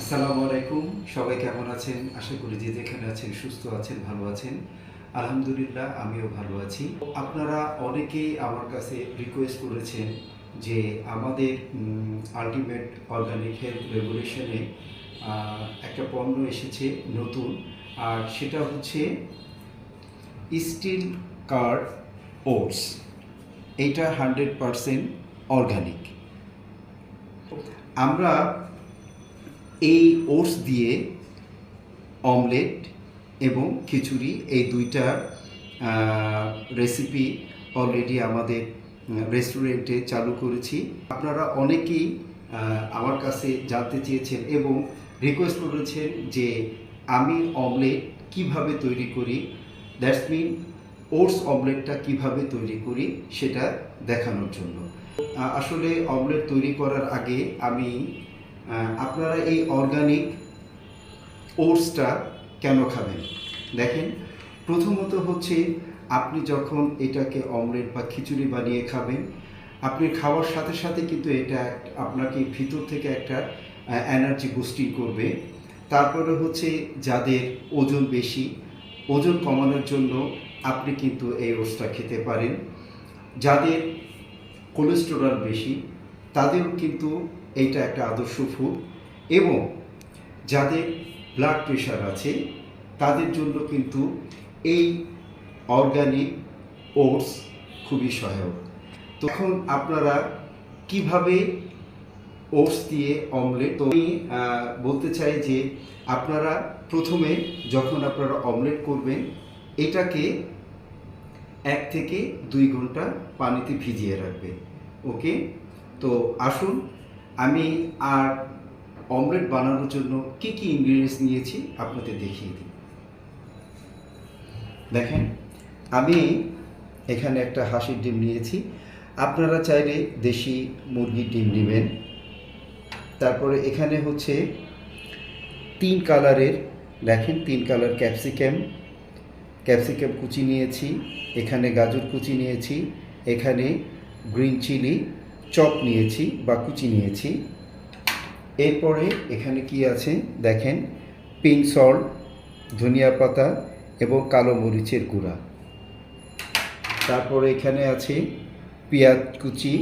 আসসালামু আলাইকুম, সবাই কেমন আছেন? আশা করি যে যেখানে আছেন সুস্থ আছেন, ভালো আছেন। আলহামদুলিল্লাহ, আমিও ভালো আছি। আপনারা অনেকেই আমার কাছে রিকোয়েস্ট করেছেন যে আমাদের আলটিমেট অর্গানিক হেলথ রেগুলেশনে একটা পণ্য এসেছে নতুন, আর সেটা হচ্ছে স্টিল কার ওটস এইটা হান্ড্রেড পারসেন্ট অর্গানিক আমরা এই ওটস দিয়ে অমলেট এবং খিচুড়ি এই দুইটা রেসিপি অলরেডি আমাদের রেস্টুরেন্টে চালু করেছি। আপনারা অনেকেই আমার কাছে জানতে চেয়েছেন এবং রিকোয়েস্ট করেছেন যে আমি অমলেট কীভাবে তৈরি করি। দ্যাটস মিন ওটস অমলেটটা কীভাবে তৈরি করি সেটা দেখানোর জন্য। আসলে অমলেট তৈরি করার আগে আমি আপনারা এই অর্গানিক ওটসটা কেন খাবেন? দেখেন, প্রথমত হচ্ছে আপনি যখন এটাকে অমলেট বা খিচুড়ি বানিয়ে খাবেন, আপনি খাওয়ার সাথে সাথে কিন্তু এটা আপনাকে ভিতর থেকে একটা এনার্জি বুস্টিং করবে। তারপরে হচ্ছে যাদের ওজন বেশি, ওজন কমানোর জন্য আপনি কিন্তু এই ওটসটা খেতে পারেন। যাদের কোলেস্টেরল বেশি, তাদেরও কিন্তু এইটা একটা আদর্শ ফুড এবং যাদের ব্লাড প্রেশার আছে, তাদের জন্য কিন্তু এই অর্গানিক ওটস খুবই সহায়ক। তখন আপনারা কীভাবে ওটস দিয়ে অমলেট তো আমি বলতে চাই যে আপনারা প্রথমে যখন আপনারা অমলেট করবেন, এটাকে এক থেকে দুই ঘণ্টা পানিতে ভিজিয়ে রাখবে। ওকে? তো আসুন, আমি আর অমলেট বানানোর জন্য কি কি ইনগ্রিডিয়েন্টস নিয়েছি আপনাদের দেখিয়ে দিই। দেখেন, আমি এখানে একটা হাঁসের ডিম নিয়েছি। আপনারা চাইলে দেশি মুরগির ডিম নেবেন। তারপরে এখানে হচ্ছে তিন কালারের, দেখেন তিন কালার ক্যাপসিকাম ক্যাপসিকাম কুচি নিয়েছি, এখানে গাজর কুচি নিয়েছি, এখানে গ্রিন চিলি চপ নিয়েছি বা কুচি নিয়েছি। এরপরে এখানে কি আছে? দেখেন পিঙ্ক সল্ট, ধনিয়া পাতা এবং কালো মরিচের গুঁড়া। তারপরে এখানে আছে পেঁয়াজ কুচি।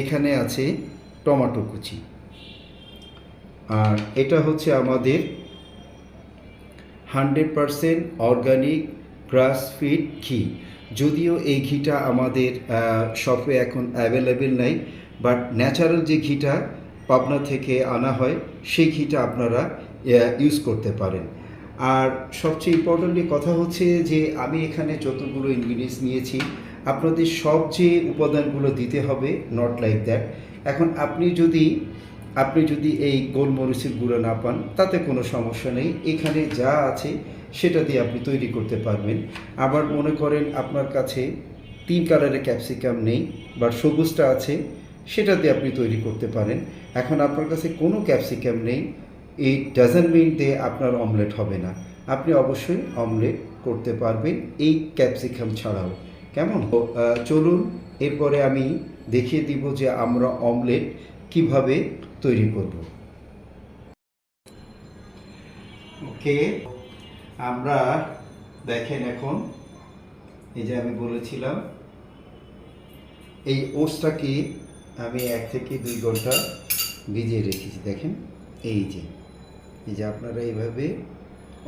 এখানে আছে টমেটো কুচি। আর এটা হচ্ছে আমাদের hundred percent organic grass fed ghee. যদিও এই ঘিটা আমাদের শপে এখন অ্যাভেলেবেল নাই বাট ন্যাচারাল যে ঘিটা পাবনা থেকে আনা হয়, সেই ঘিটা আপনারা ইউজ করতে পারেন। আর সবচেয়ে ইম্পর্টেন্টলি কথা হচ্ছে যে, আমি এখানে যতগুলো ইনগ্রিডিয়েন্টস নিয়েছি, আপনাদের সব যে উপাদানগুলো দিতে হবে নট লাইক দ্যাট এখন আপনি যদি আপনি যদি এই গোলমরিচের গুঁড়ো না পান, তাতে কোনো সমস্যা নেই। এখানে যা আছে, সেটা দিয়ে আপনি তৈরি করতে পারবেন। আবার মনে করেন আপনার কাছে তিন কালারের ক্যাপসিকাম নেই বা সবুজটা আছে, সেটা দিয়ে আপনি তৈরি করতে পারেন। এখন আপনার কাছে কোনো ক্যাপসিকাম নেই এই ডাজেন্ট মিন দে আপনার অমলেট হবে না। আপনি অবশ্যই অমলেট করতে পারবেন এই ক্যাপসিকাম ছাড়াও। কেমন? চলুন, এরপরে আমি দেখিয়ে দিব যে আমরা অমলেট কীভাবে তৈরি করব। ওকে আমরা দেখেন এখন, এই যে আমি বলেছিলাম, এই ওটসটাকে আমি এক থেকে দুই ঘণ্টা ভিজিয়ে রেখেছি, দেখেন, এই যে। এই যে আপনারা এইভাবে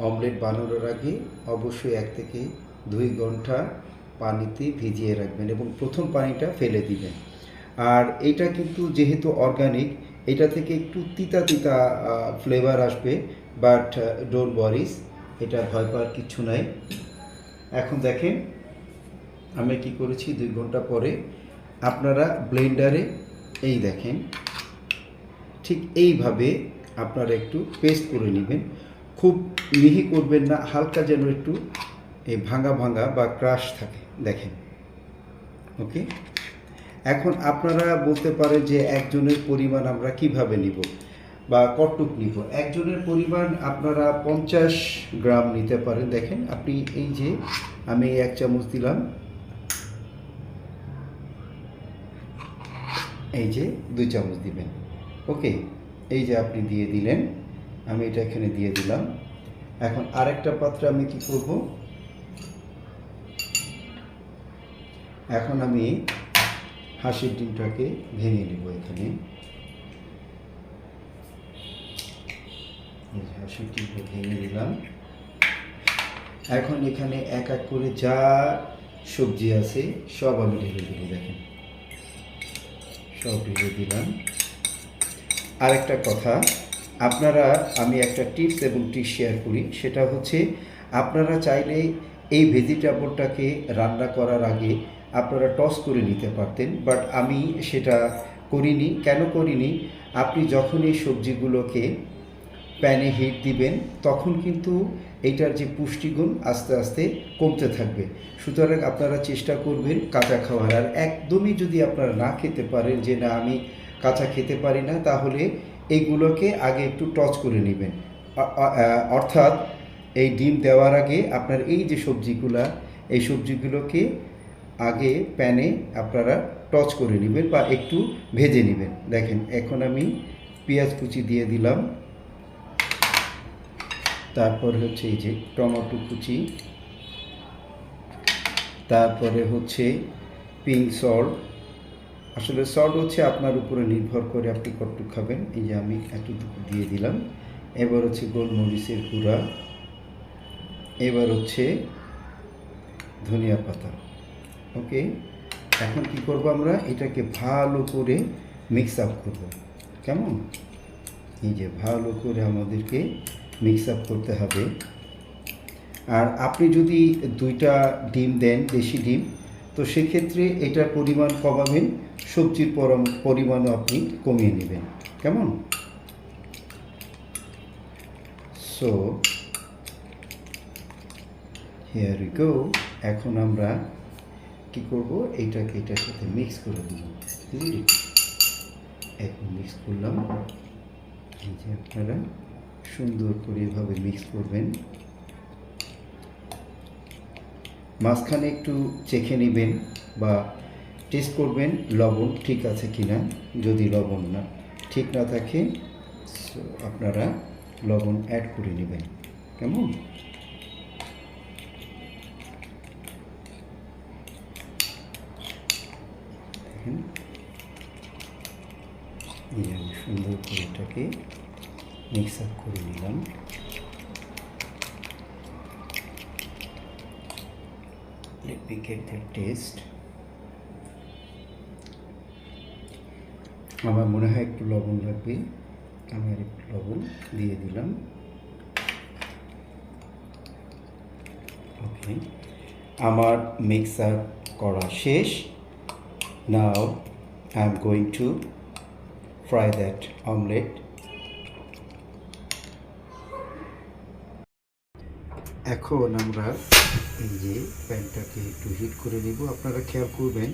অমলেট বানানোর আগে অবশ্যই এক থেকে দুই ঘণ্টা পানিতে ভিজিয়ে রাখবেন এবং প্রথম পানিটা ফেলে দিবেন। আর এটা কিন্তু যেহেতু অর্গানিক এটা থেকে একটু তিতা তিতা ফ্লেভার আসবে বাট ডোন্ট ওয়ারিস এটা ভয় পাওয়ার কিচ্ছু নাই। এখন দেখেন, আমি কি করেছি দুই ঘণ্টা পরে, আপনারা ব্লেন্ডারে এই দেখেন, ঠিক এইভাবে আপনারা একটু পেস্ট করে নেবেন। খুব মিহি করবেন না, হালকা যেন একটু এই ভাঙা ভাঙা বা ক্রাশ থাকে, দেখেন ওকে এখন আপনারা বলতে পারেন যে একজনের পরিমাণ আমরা কীভাবে নিব বা কটুক নিব? একজনের পরিমাণ আপনারা পঞ্চাশ গ্রাম নিতে পারেন। দেখেন, আপনি এই যে আমি এক চামচ দিলাম। এই যে দুই চামচ দিবেন। ওকে, এই যে আপনি দিয়ে দিলেন, আমি এটা এখানে দিয়ে দিলাম। এখন আরেকটা পাত্রে আমি কি করব? এখন আমি হাঁসের ডিমটাকে ভেঙে নেব এখানে। হাঁসের ডিমটা ভেঙে দিলাম এখন এখানে এক এক করে যা সবজি আছে সব আমি ঢেলে দেবো, দেখেন। সব ঢেলে দিলাম। আরেকটা কথা, আপনারা, আমি একটা টিপস এবং টিপস শেয়ার করি, সেটা হচ্ছে, আপনারা চাইলে এই ভেজিটেবলটাকে রান্না করার আগে আপনারা টস করে নিতে পারতেন বাট আমি সেটা করিনি। কেন করিনি? আপনি যখন এই সবজিগুলোকে প্যানে হিট দিবেন, তখন কিন্তু এইটার যে পুষ্টিগুণ আস্তে আস্তে কমতে থাকবে। সুতরাং আপনারা চেষ্টা করবেন কাঁচা খাওয়ার। আর একদমই যদি আপনারা না খেতে পারেন, যে না, আমি কাঁচা খেতে পারি না, তাহলে এইগুলোকে আগে একটু টচ করে নেবেন। অর্থাৎ এই ডিম দেওয়ার আগে আপনার এই যে সবজিগুলা, এই সবজিগুলোকে আগে প্যানে আপনারা টচ করে নেবেন বা একটু ভেজে নেবেন। দেখেন, এখন আমি পেঁয়াজ কুচি দিয়ে দিলাম। তারপর হচ্ছে এই যে টমেটো কুচি। তারপরে হচ্ছে পিঙ্ক সল্ট আসলে সল্ট হচ্ছে আপনার উপরে নির্ভর করে আপনি কতটুকু খাবেন। এই যে আমি এতটুকু দিয়ে দিলাম। এবার হচ্ছে গোলমরিচের গুঁড়া। এবার হচ্ছে ধনিয়া পাতা। ওকে এখন কি করব আমরা? এটাকে ভালো করে মিক্স আপ করব। কেমন? এই যে ভালো করে আমাদেরকে মিক্স আপ করতে হবে। আর আপনি যদি দুইটা ডিম দেন, দেশি ডিম, তো সেক্ষেত্রে এটার পরিমাণ কমাবেন, সবজির পরিমাণও আপনি কমিয়ে নেবেন। কেমন? সো হিয়ার গো এখন আমরা কি করব? এইটাকে, এটার সাথে মিক্স করে দেব। বুঝলি? এখন মিক্স করলাম। এই যে আপনারা সুন্দর করে এভাবে মিক্স করবেন। মাঝখানে একটু চেখে নেবেন বা টেস্ট করবেন, লবণ ঠিক আছে কিনা? যদি লবণ না ঠিক না থাকে আপনারা লবণ অ্যাড করে নেবেন। কেমন? দেখেন। এই আমি সুন্দর করে এটাকে মিক্স আপ করে নিলাম। Taste আমার মনে হয় একটু লবণ লাগবে। আমি আর একটু লবণ দিয়ে দিলাম। ওকে আমার মিক্সার করা শেষ। I am going to fry that omelette এখন আমরা এই যে প্যানটাকে একটু হিট করে নিব। আপনারা খেয়াল করবেন,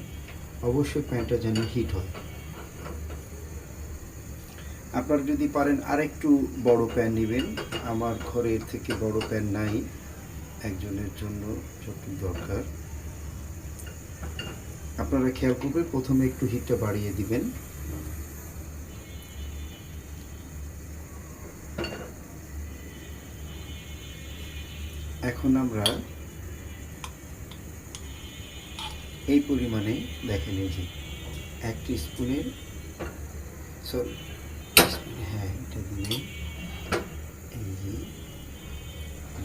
অবশ্যই প্যানটা যেন হিট হয়। আপনারা যদি পারেন আরেকটু বড় প্যান নেবেন। আমার ঘরের থেকে বড় প্যান নাই। একজনের জন্য যতটুকু দরকার। আপনারা খেয়াল করবেন, প্রথমে একটু হিটটা বাড়িয়ে দিবেন। এখন আমরা এই পরিমাণে দেখেন এই যে এক স্পুনের সরি হ্যাঁ এটা দিয়ে এই যে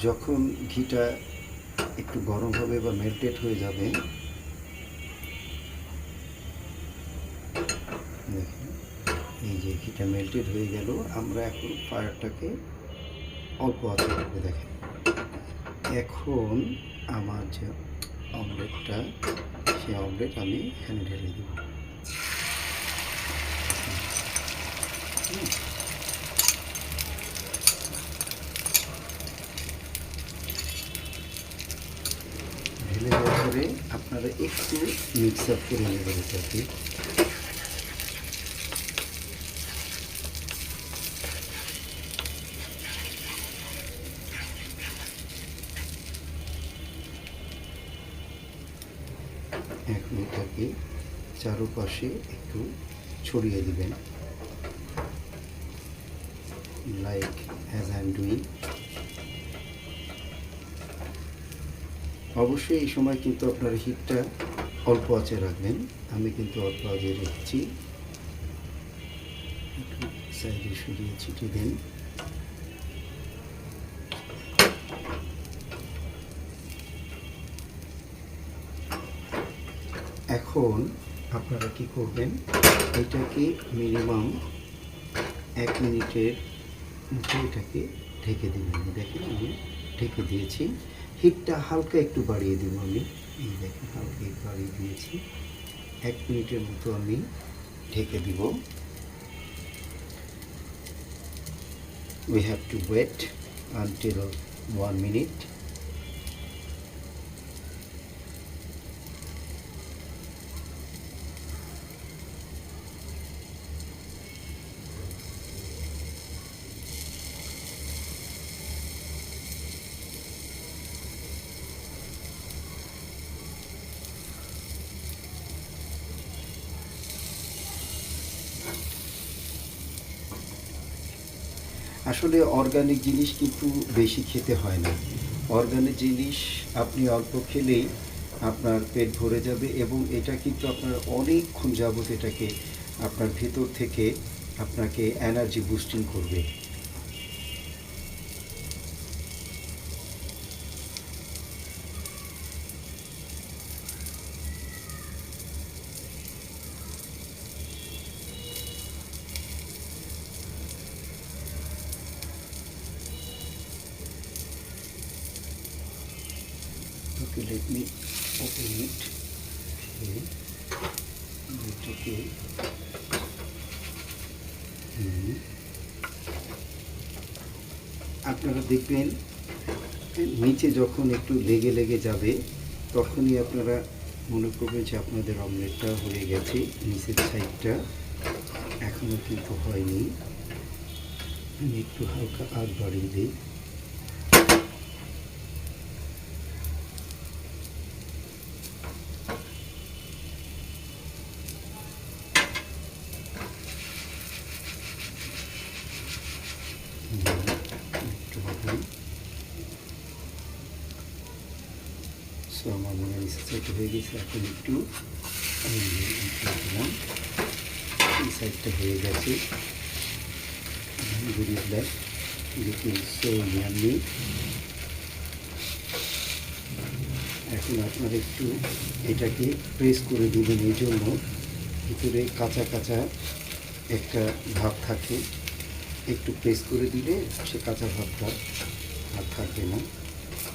যখন ঘিটা একটু গরম হবে বা মেল্টেড হয়ে যাবে দেখেন এই যে ঘিটা মেল্টেড হয়ে গেল, আমরা এখন ফায়ারটাকে অল্প আছে রাখব দেখেন। এখন আমার যে অমলেটটা সেই অমলেট আমি এখানে ঢেলে দেব। ঢেলে দেওয়ার পরে আপনারা একটু মিক্স আপ করে নেবেন এটাকে চারোপাশে একটু ছড়িয়ে দিবেন। Like as I am doing অবশ্যই এই সময় কিন্তু আপনার হিটটা অল্প আঁচে রাখবেন। আমি কিন্তু অল্প আঁচে রেখেছি। একটু সাইডে সরিয়ে ছিটিয়ে দেন। এখন আপনারা কি করবেন, এটাকে মিনিমাম এক মিনিটের মধ্যে এটাকে ঢেকে দিবেন। দেখেন আমি ঢেকে দিয়েছি। হিটটা হালকা একটু বাড়িয়ে দিব আমি। এই দেখেন, হালকা একটু বাড়িয়ে দিয়েছি। এক মিনিটের মতো আমি ঢেকে দিব। We have to wait until one minute. আসলে অর্গানিক জিনিস কিন্তু বেশি খেতে হয় না। অর্গানিক জিনিস আপনি অল্প খেলেই আপনার পেট ভরে যাবে এবং এটা কিন্তু আপনার অনেকক্ষণ যাবত এটাকে আপনার ভেতর থেকে আপনাকে এনার্জি বুস্টিং করবে। Okay, let me open it. Okay. এটাকে হুম। আপনারা দেখবেন নিচে যখন একটু লেগে লেগে যাবে তখনই আপনারা মনে করবেন যে আপনাদের অমলেটটা হয়ে গেছে নিচের সাইডটা এখনও কিন্তু হয়নি আমি একটু হালকা আগ বাড়িয়ে দিই একটু হবে সো মনে হয় গেছে, এখন একটু এই সাইডটা হয়ে গেছে। এখন আপনারা একটু এটাকে প্রেস করে দিবেন এই জন্য। ভিতরে কাঁচা কাঁচা একটা ভাব থাকে। একটু প্রেস করে দিলে সে কাঁচা ভাবটা আর থাকবে না।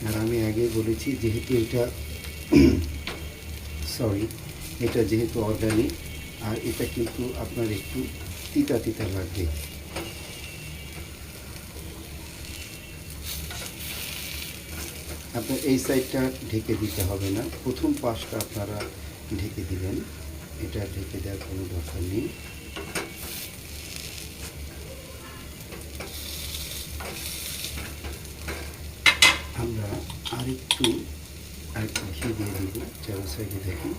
আর আমি আগে বলেছি, যেহেতু এটা সরি এটা যেহেতু অর্গানিক আর এটা কিন্তু আপনার একটু তিতা তিতা লাগবে। আপনার এই সাইডটা ঢেকে দিতে হবে না। প্রথম পাশটা আপনারা ঢেকে দিবেন। এটা ঢেকে দেওয়ার কোনো দরকার নেই। আমরা আরেকটু ঘি দিয়ে দিব চারো ঘি সাইডটা দেখি।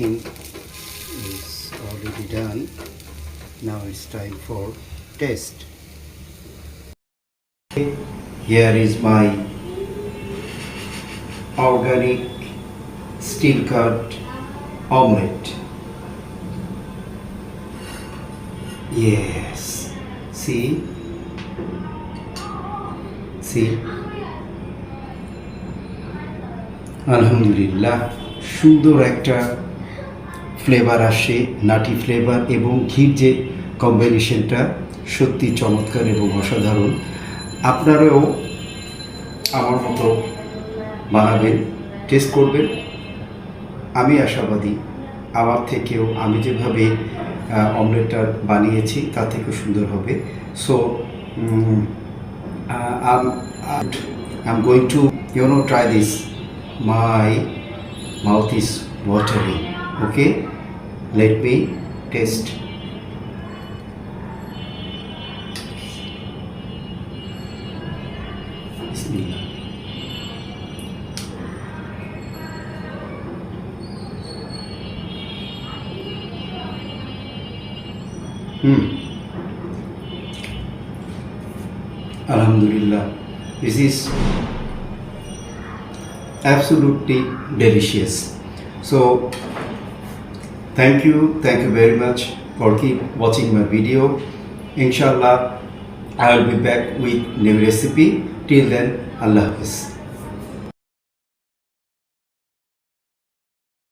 Okay, I think it's already done. Now it's time for test. Here is my organic steel cut omelette. Yes. See? See? আলহামদুলিল্লাহ সুন্দর একটা ফ্লেভার আসে নাটি ফ্লেভার এবং ঘির যে কম্বিনেশনটা সত্যি চমৎকার এবং অসাধারণ। আপনারাও আমার মতো বানাবেন টেস্ট করবেন। আমি আশাবাদী, আমার থেকেও আমি যেভাবে অমলেটটা বানিয়েছি তার থেকেও সুন্দর হবে। So um I'm going to you know try this my mouth is watering okay let me test বিসমিল্লাহ Hmm. Alhamdulillah. This is absolutely delicious. So, thank you, thank you very much for keep watching my video. Inshallah, I will be back with new recipe. Till then, Allah Hafiz.